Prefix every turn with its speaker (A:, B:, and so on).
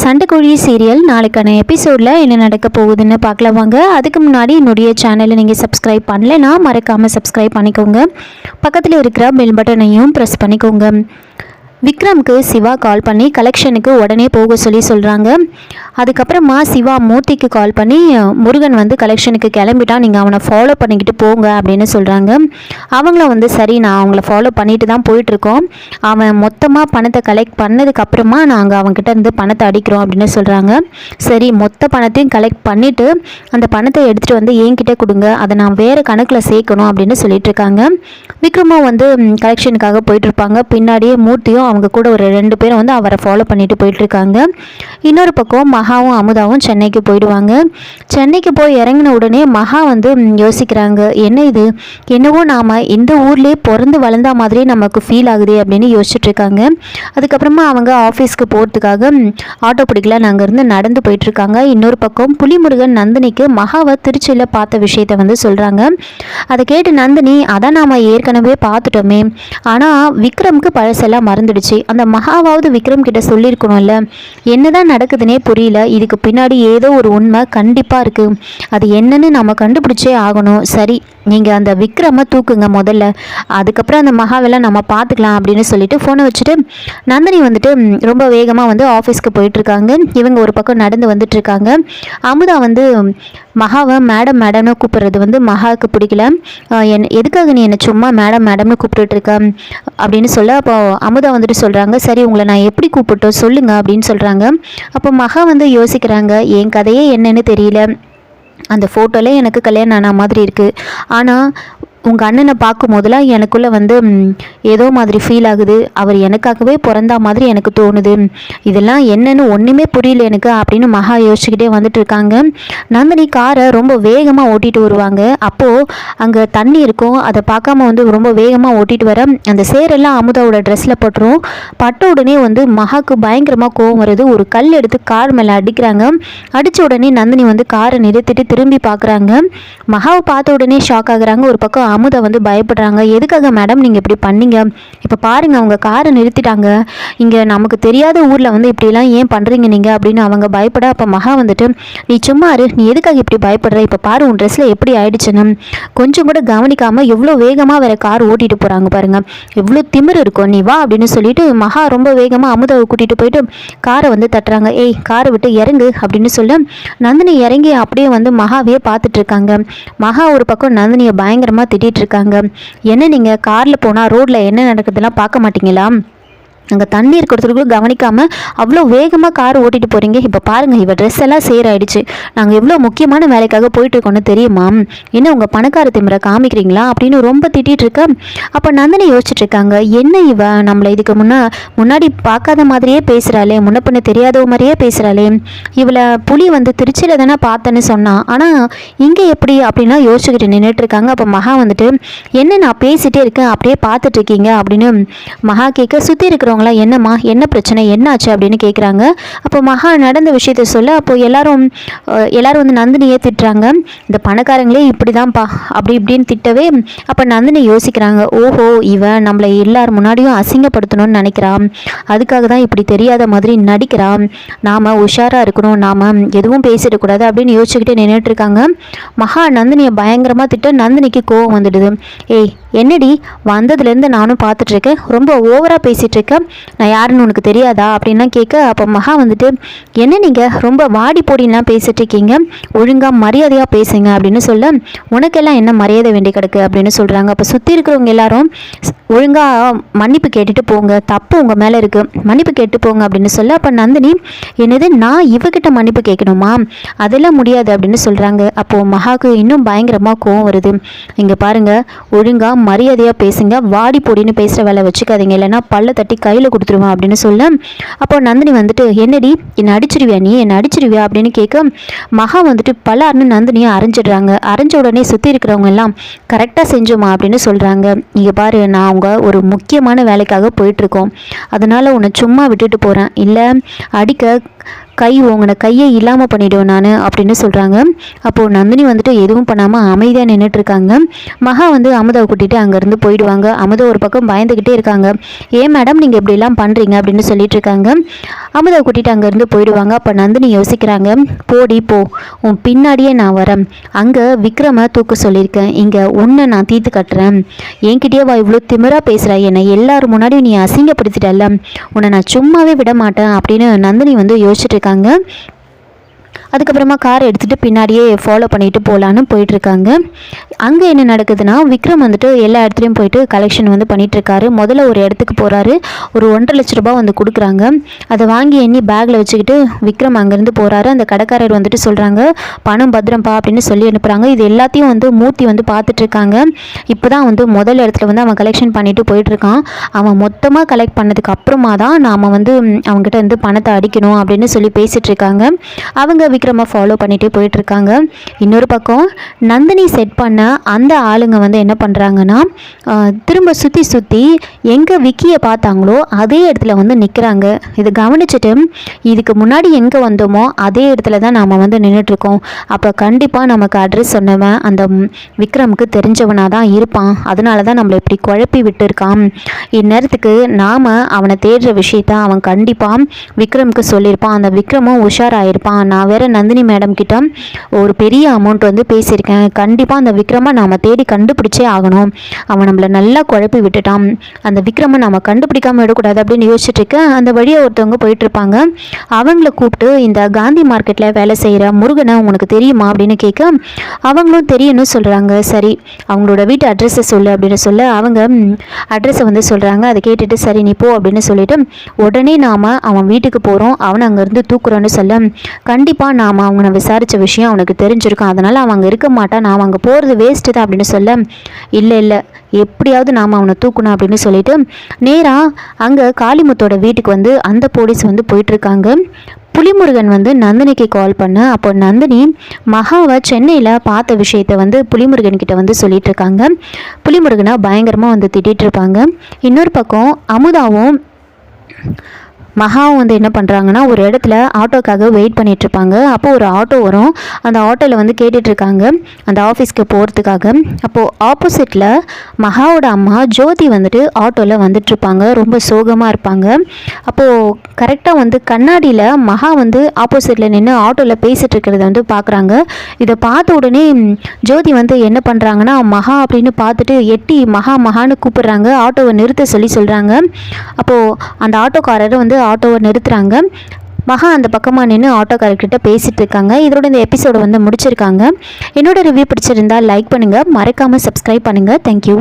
A: சண்டைக்கோழி serial நாளைக்கான எபிசோடில் என்ன நடக்க போகுதுன்னு பார்க்கலாம் வாங்க. அதுக்கு முன்னாடி என்னுடைய சேனலை நீங்கள் சப்ஸ்கிரைப் பண்ணலைன்னா மறக்காமல் சப்ஸ்கிரைப் பண்ணிக்கோங்க. பக்கத்தில் இருக்கிற பெல் பட்டனையும் ப்ரெஸ் பண்ணிக்கோங்க. விக்ரம்க்கு சிவா கால் பண்ணி கலெக்ஷனுக்கு உடனே போக சொல்லி சொல்கிறாங்க அதுக்கப்புறமா சிவா மூர்த்திக்கு கால் பண்ணி முருகன் வந்து கலெக்ஷனுக்கு கிளம்பிட்டான் நீங்கள் அவனை ஃபாலோ பண்ணிக்கிட்டு போங்க அப்படின்னு சொல்கிறாங்க அவங்களும் வந்து சரி நான் அவங்கள ஃபாலோ பண்ணிட்டு தான் போயிட்டுருக்கோம். அவன் மொத்தமாக பணத்தை கலெக்ட் பண்ணதுக்கப்புறமா நாங்கள் அவங்ககிட்ட இருந்து பணத்தை அடிக்கிறோம் அப்படின்னு சொல்கிறாங்க சரி மொத்த பணத்தையும் கலெக்ட் பண்ணிவிட்டு அந்த பணத்தை எடுத்துகிட்டு வந்து என்கிட்ட கொடுங்க. அதை நான் வேறு கணக்கில் சேர்க்கணும் அப்படின்னு சொல்லிட்டு இருக்காங்க விக்ரமும் வந்து கலெக்ஷனுக்காக போயிட்டுருப்பாங்க. பின்னாடியே மூர்த்தியும் அவங்க கூட ஒரு ரெண்டு பேரும் வந்து அவரை ஃபாலோ பண்ணிட்டு போயிட்டுருக்காங்க. இன்னொரு பக்கம் மகாவும் அமுதாவும் சென்னைக்கு போயிடுவாங்க. சென்னைக்கு போய் இறங்கின உடனே மகா வந்து யோசிக்கிறாங்க என்ன இது? என்னவோ நாம் இந்த ஊர்லேயே பிறந்து வளர்ந்த மாதிரியே நமக்கு ஃபீல் ஆகுது அப்படின்னு யோசிச்சுட்ருக்காங்க. அதுக்கப்புறமா அவங்க ஆஃபீஸ்க்கு போகிறதுக்காக ஆட்டோ பிடிக்கலாம் நாங்கள் இருந்து நடந்து போயிட்டுருக்காங்க இன்னொரு பக்கம் புலிமுருகன் நந்தினிக்கு மகாவை திருச்சியில் பார்த்த விஷயத்தை வந்து சொல்கிறாங்க அதை கேட்டு நந்தினி அதான் நாம் ஏற்கனவே பார்த்துட்டோமே. ஆனால் விக்ரம்க்கு பழசெல்லாம் மறந்துடுச்சு. அந்த மகாவாவது விக்ரம் கிட்ட சொல்லியிருக்கணும்ல. என்னதான் நடக்குதுன்னே புரியல. இதுக்கு பின்னாடி ஏதோ ஒரு உண்மை கண்டிப்பாக இருக்குது அது என்னன்னு நம்ம கண்டுபிடிச்சே ஆகணும். சரி. நீங்கள் அந்த விக்ரமை தூக்குங்க முதல்ல. அதுக்கப்புறம் அந்த மகாவெல்லாம் நம்ம பார்த்துக்கலாம் அப்படின்னு சொல்லிட்டு ஃபோனை வச்சுட்டு நந்தினி வந்துட்டு ரொம்ப வேகமாக வந்து ஆஃபீஸ்க்கு போயிட்டுருக்காங்க. இவங்க ஒரு பக்கம் நடந்து வந்துட்டுருக்காங்க. அமுதா வந்து மகாவை மேடம் மேடம்னு கூப்பிட்றது வந்து மகாவுக்கு பிடிக்கல. என் எதுக்காக நீ என்னை சும்மா மேடம் மேடம்னு கூப்பிட்டுட்ருக்க அப்படின்னு சொல்ல அப்போ அமுதா வந்துட்டு சொல்கிறாங்க சரி உங்களை நான் எப்படி கூப்பிட்டோம்? சொல்லுங்கள் அப்படின்னு சொல்கிறாங்க அப்போ மகா வந்து யோசிக்கிறாங்க என் கதையே என்னன்னு தெரியல. அந்த ஃபோட்டோவில் எனக்கு கல்யாணம் ஆன மாதிரி இருக்குது ஆனால் உங்கள் அண்ணனை பார்க்கும் போதெல்லாம் எனக்குள்ளே வந்து ஏதோ மாதிரி ஃபீல் ஆகுது. அவர் எனக்காகவே பிறந்தா மாதிரி எனக்கு தோணுது. இதெல்லாம் என்னன்னு ஒன்றுமே புரியல எனக்கு அப்படின்னு மகா யோசிச்சுக்கிட்டே வந்துட்டு இருக்காங்க. நந்தினி காரை ரொம்ப வேகமாக ஓட்டிகிட்டு வருவாங்க. அப்போது அங்கே தண்ணி இருக்கும். அதை பார்க்காம வந்து ரொம்ப வேகமாக ஓட்டிகிட்டு வர அந்த சேரெல்லாம் அமுதாவோட ட்ரெஸ்ஸில் பட்டுரும். பட்ட உடனே வந்து மகாக்கு பயங்கரமாக கோவம் வருது. ஒரு கல் எடுத்து கார் மேலே அடிக்கிறாங்க. அடித்த உடனே நந்தினி வந்து காரை நிறுத்திட்டு திரும்பி பார்க்குறாங்க. மகாவை பார்த்த உடனே ஷாக் ஆகுறாங்க. ஒரு பக்கம் அமுதை வந்து பயப்படுறாங்க. எதுக்காக மேடம் நீங்கள் இப்படி பண்ணீங்க? இப்போ பாருங்கள் அவங்க காரை நிறுத்திட்டாங்க. இங்கே நமக்கு தெரியாத ஊரில் வந்து இப்படிலாம் ஏன் பண்ணுறீங்க நீங்கள் அப்படின்னு அவங்க பயப்பட அப்போ மகா வந்துட்டு நீ சும்மா இரு. நீ எதுக்காக இப்படி பயப்படுற? இப்போ பாரு உன் ட்ரெஸ்ஸில் எப்படி ஆயிடுச்சுன்னு கொஞ்சம் கூட கவனிக்காமல் எவ்வளோ வேகமாக வேற கார் ஓட்டிட்டு போகிறாங்க பாருங்கள் எவ்வளோ திமிர் இருக்கும். நீ வா அப்படின்னு சொல்லிட்டு மகா ரொம்ப வேகமாக அமுதாவை கூட்டிகிட்டு போயிட்டு காரை வந்து தட்டுறாங்க. ஏய் காரை விட்டு இறங்கு அப்படின்னு சொல்ல நந்தினி இறங்கி அப்படியே வந்து மகாவே பார்த்துட்டு இருக்காங்க. மகா ஒரு பக்கம் நந்தினியை பயங்கரமாக திட்டிட்டு இருக்காங்க. என்ன நீங்கள் காரில் போனால் ரோட்டில் என்ன நடக்குதுலாம் பார்க்க மாட்டீங்களா? அங்கே தண்ணி இருக்கிறதுக்குள்ள கவனிக்காமல் அவ்வளோ வேகமாக கார் ஓட்டிட்டு போகிறீங்க இப்போ பாருங்கள் இவள் ட்ரெஸ் எல்லாம் சேர் ஆயிடுச்சு நாங்கள் எவ்வளோ முக்கியமான வேலைக்காக போயிட்டுருக்கோன்னு தெரியுமா? என்ன உங்கள் பணக்கார திமிரை காமிக்கிறீங்களா? அப்படின்னு ரொம்ப திட்டிகிட்டு இருக்க. அப்போ நந்தினி யோசிச்சுட்டு இருக்காங்க என்ன இவ? நம்மளை இதுக்கு முன்னா முன்னாடி பார்க்காத மாதிரியே பேசுகிறாளே முன்ன பண்ண தெரியாதவ மாதிரியே பேசுகிறாளே இவளை புலி வந்து திருச்சியில் தானே பார்த்தேன்னு சொன்னான் ஆனால் இங்கே எப்படி? அப்படின்னா யோசிச்சுக்கிட்டு நின்றுட்டு இருக்காங்க. அப்போ மகா வந்துட்டு என்ன நான் பேசிகிட்டே இருக்கேன். அப்படியே பார்த்துட்ருக்கீங்க அப்படின்னு மகா கேட்க சுற்றி இருக்கிறவங்க இருக்கிறவங்களாம் என்னம்மா என்ன பிரச்சனை? என்னாச்சு அப்படின்னு கேட்குறாங்க அப்போ மகா நடந்த விஷயத்த சொல்ல அப்போ எல்லாரும் எல்லாரும் வந்து நந்தினியே திட்டுறாங்க. இந்த பணக்காரங்களே இப்படி தான்ப்பா அப்படி இப்படின்னு திட்டவே அப்போ நந்தினி யோசிக்கிறாங்க. ஓஹோ இவன் நம்மளை எல்லார் முன்னாடியும் அசிங்கப்படுத்தணும்னு நினைக்கிறான் அதுக்காக தான் இப்படி தெரியாத மாதிரி நடிக்கிறான் நாம் உஷாராக இருக்கணும். நாம் எதுவும் பேசிடக்கூடாது அப்படின்னு யோசிச்சுக்கிட்டே நின்றுட்டு இருக்காங்க. மகா நந்தினியை பயங்கரமாக திட்ட நந்தினிக்கு கோவம் வந்துடுது. ஏய் என்னடி? வந்ததுலேருந்து நானும் பார்த்துட்ருக்கேன் ரொம்ப ஓவராக பேசிகிட்ருக்கேன் நான் யாருன்னு உனக்கு தெரியாதா? அப்படின்லாம் கேட்க அப்போ மகா வந்துட்டு என்ன நீங்கள் ரொம்ப வாடி போடின்லாம் பேசிட்டு இருக்கீங்க ஒழுங்காக மரியாதையாக பேசுங்க அப்படின்னு சொல்ல உனக்கெல்லாம் என்ன மரியாதை வேண்டி கிடக்கு? அப்படின்னு சொல்கிறாங்க அப்போ சுற்றி இருக்கிறவங்க எல்லாரும் ஒழுங்காக மன்னிப்பு கேட்டுட்டு போங்க. தப்பு உங்கள் மேலே இருக்குது மன்னிப்பு கேட்டு போங்க அப்படின்னு சொல்ல அப்போ நந்தினி என்னது நான் இவகிட்ட மன்னிப்பு கேட்கணுமா? அதெல்லாம் முடியாது அப்படின்னு சொல்கிறாங்க அப்போது மகாக்கு இன்னும் பயங்கரமாக கோவம் வருது. இங்கே பாருங்கள் ஒழுங்காக மரியாதையாக பேசுங்க. வாடி பொடின்னு பேசுகிற வேலை வச்சுக்காதீங்க. இல்லைன்னா பல்ல தட்டி கையில் கொடுத்துருவேன் அப்படின்னு சொல்ல அப்போ நந்தினி வந்துட்டு என்னடி என்னை அடிச்சிருவியா நீ? என்னை அடிச்சிருவியா? அப்படின்னு கேட்க மகா வந்துட்டு பலார்னு நந்தினியை அரைஞ்சிடுறாங்க. அரைஞ்ச உடனே சுற்றி இருக்கிறவங்க எல்லாம் கரெக்டாக செஞ்சோமா? அப்படின்னு சொல்கிறாங்க இங்கே பாரு நான் அவங்க ஒரு முக்கியமான வேலைக்காக போயிட்டுருக்கோம் அதனால் உன்னை சும்மா விட்டுட்டு போகிறேன் இல்லை அடிக்க கை ஓங்கின கையை இல்லாமல் பண்ணிவிடுவேன் நான் அப்படின்னு சொல்கிறாங்க அப்போது நந்தினி வந்துட்டு எதுவும் பண்ணாமல் அமைதியாக நின்றுட்டுருக்காங்க மகா வந்து அமுதாவை கூட்டிகிட்டு அங்கேருந்து போயிடுவாங்க. அமுதா ஒரு பக்கம் பயந்துக்கிட்டே இருக்காங்க. ஏன் மேடம் நீங்கள் இப்படிலாம் பண்ணுறீங்க அப்படின்னு சொல்லிட்டு இருக்காங்க அமுதாவை கூட்டிகிட்டு அங்கேருந்து போயிடுவாங்க. அப்போ நந்தினி யோசிக்கிறாங்க போடி போ. உன் பின்னாடியே நான் வரேன். அங்கே விக்ரம தூக்க சொல்லியிருக்கேன். இங்கே உன்னை நான் தீர்த்து கட்டுறேன். என்கிட்டயே வா இவ்வளோ திமிராக பேசுகிற என்னை எல்லாரும் முன்னாடியும் நீ அசிங்கப்படுத்திட்டல்ல. உன்னை நான் சும்மாவே விட மாட்டேன் அப்படின்னு நந்தினி வந்து யோ இருக்காங்க அதுக்கப்புறமா கார் எடுத்துகிட்டு பின்னாடியே ஃபாலோ பண்ணிட்டு போகலான்னு போயிட்டுருக்காங்க அங்கே என்ன நடக்குதுன்னா விக்ரம் வந்துட்டு எல்லா இடத்துலையும் போயிட்டு கலெக்ஷன் வந்து பண்ணிகிட்ருக்காரு முதல்ல ஒரு இடத்துக்கு போகிறாரு ஒரு ஒன்றரை லட்ச ரூபா வந்து கொடுக்குறாங்க. அதை வாங்கி எண்ணி பேக்கில் வச்சுக்கிட்டு விக்ரம் அங்கேருந்து போகிறாரு அந்த கடைக்காரர் வந்துட்டு சொல்கிறாங்க பணம் பத்திரம்ப்பா அப்படின்னு சொல்லி அனுப்புகிறாங்க இது எல்லாத்தையும் வந்து மூர்த்தி வந்து பார்த்துட்ருக்காங்க இப்போ தான் வந்து முதல் இடத்துல வந்து அவன் கலெக்ஷன் பண்ணிட்டு போயிட்டுருக்கான். அவன் மொத்தமாக கலெக்ட் பண்ணதுக்கு அப்புறமா தான் நாம் வந்து அவங்ககிட்ட வந்து பணத்தை அடிக்கணும் அப்படின்னு சொல்லி பேசிகிட்ருக்காங்க அவங்க விக்ரமாக ஃபாலோ பண்ணிகிட்டே போயிட்டுருக்காங்க. இன்னொரு பக்கம் நந்தினி செட் பண்ண அந்த ஆளுங்க வந்து என்ன பண்ணுறாங்கன்னா திரும்ப சுற்றி சுற்றி எங்கே விக்கியை பார்த்தாங்களோ அதே இடத்துல வந்து நிற்கிறாங்க இதை கவனிச்சுட்டு இதுக்கு முன்னாடி எங்கே வந்தோமோ அதே இடத்துல தான் நாம் வந்து நின்றுட்டுருக்கோம் அப்போ கண்டிப்பாக நமக்கு அட்ரஸ் சொன்னவன் அந்த விக்ரமுக்கு தெரிஞ்சவனாக தான் இருப்பான். அதனால தான் நம்மளை இப்படி குழப்பி விட்டுருக்கான். இந்நேரத்துக்கு நாம் அவனை தேடுற விஷயத்த அவன் கண்டிப்பாக விக்ரமுக்கு சொல்லியிருப்பான். அந்த விக்ரமும் உஷாராயிருப்பான். நான் வேற நந்தினி மேடம் கிட்ட ஒரு பெரிய அமௌண்ட் வந்து பேசியிருக்கேன். கண்டிப்பாக அந்த விக்ரம் நாம் தேடி கண்டுபிடிச்சே ஆகணும். அவன் நம்மளை நல்லா குழப்பி விட்டுட்டான். அந்த விக்ரமை நாம் கண்டுபிடிக்காம விடக்கூடாது அப்படின்னு யோசிச்சுட்டு இருக்கேன் அந்த வழியை ஒருத்தவங்க போயிட்டுருப்பாங்க அவங்கள கூப்பிட்டு இந்த காந்தி மார்க்கெட்டில் வேலை செய்கிற முருகனை உனக்கு தெரியுமா? அப்படின்னு கேட்க அவங்களும் தெரியணும்னு சொல்கிறாங்க சரி அவங்களோட வீட்டு அட்ரஸை சொல்லு அப்படின்னு சொல்ல அவங்க அட்ரஸை வந்து சொல்கிறாங்க அதை கேட்டுட்டு சரி நீ போ அப்படின்னு சொல்லிட்டு உடனே நாம் அவன் வீட்டுக்கு போகிறோம் அவனை அங்கேருந்து தூக்குறோன்னு சொல்ல. கண்டிப்பாக நாம் அவனை விசாரித்த விஷயம் அவனுக்கு தெரிஞ்சிருக்கும். அதனால் அவன் அங்கே இருக்க மாட்டான். நாம் அங்கே போகிறது வேஸ்ட்டு தான் அப்படின்னு சொல்ல இல்லை இல்லை எப்படியாவது நாம் அவனை தூக்கணும் அப்படின்னு சொல்லிட்டு நேராக அங்கே காளிமுத்தோட வீட்டுக்கு வந்து அந்த போலீஸ் வந்து போயிட்டுருக்காங்க. புலிமுருகன் வந்து நந்தினிக்கு கால் பண்ண அப்போ நந்தினி மகாவை சென்னையில் பார்த்த விஷயத்தை வந்து புலிமுருகன் கிட்ட வந்து சொல்லிட்டு இருக்காங்க புலிமுருகனை பயங்கரமாக வந்து திட்டிகிட்டு இருப்பாங்க இன்னொரு பக்கம் அமுதாவும் மகாவும் வந்து என்ன பண்ணுறாங்கன்னா ஒரு இடத்துல ஆட்டோக்காக வெயிட் பண்ணிகிட்ருப்பாங்க அப்போது ஒரு ஆட்டோ வரும். அந்த ஆட்டோவில் வந்து கேட்டுட்ருக்காங்க அந்த ஆஃபீஸ்க்கு போகிறதுக்காக அப்போது ஆப்போசிட்டில் மகாவோட அம்மா ஜோதி வந்துட்டு ஆட்டோவில் வந்துட்டுருப்பாங்க. ரொம்ப சோகமாக இருப்பாங்க. அப்போது கரெக்டாக வந்து கண்ணாடியில் மகா வந்து ஆப்போசிட்டில் நின்று ஆட்டோவில் பேசிகிட்டு இருக்கிறத வந்து பார்க்குறாங்க இதை பார்த்த உடனே ஜோதி வந்து என்ன பண்ணுறாங்கன்னா மகா அப்படின்னு பார்த்துட்டு எட்டி மகா மகான்னு கூப்பிடுறாங்க. ஆட்டோவை நிறுத்த சொல்லி சொல்கிறாங்க அப்போது அந்த ஆட்டோக்காரர் வந்து ஆட்டோவை நிறுத்துகிறாங்க மகா அந்த பக்கமாக நின்று ஆட்டோக்காரர்கிட்ட பேசிகிட்டு இருக்காங்க இதோட இந்த எபிசோடு வந்து முடிச்சிருக்காங்க. என்னோட ரிவ்யூ பிடிச்சிருந்தா லைக் பண்ணுங்கள் மறக்காமல் சப்ஸ்கிரைப் பண்ணுங்கள் தேங்க்யூ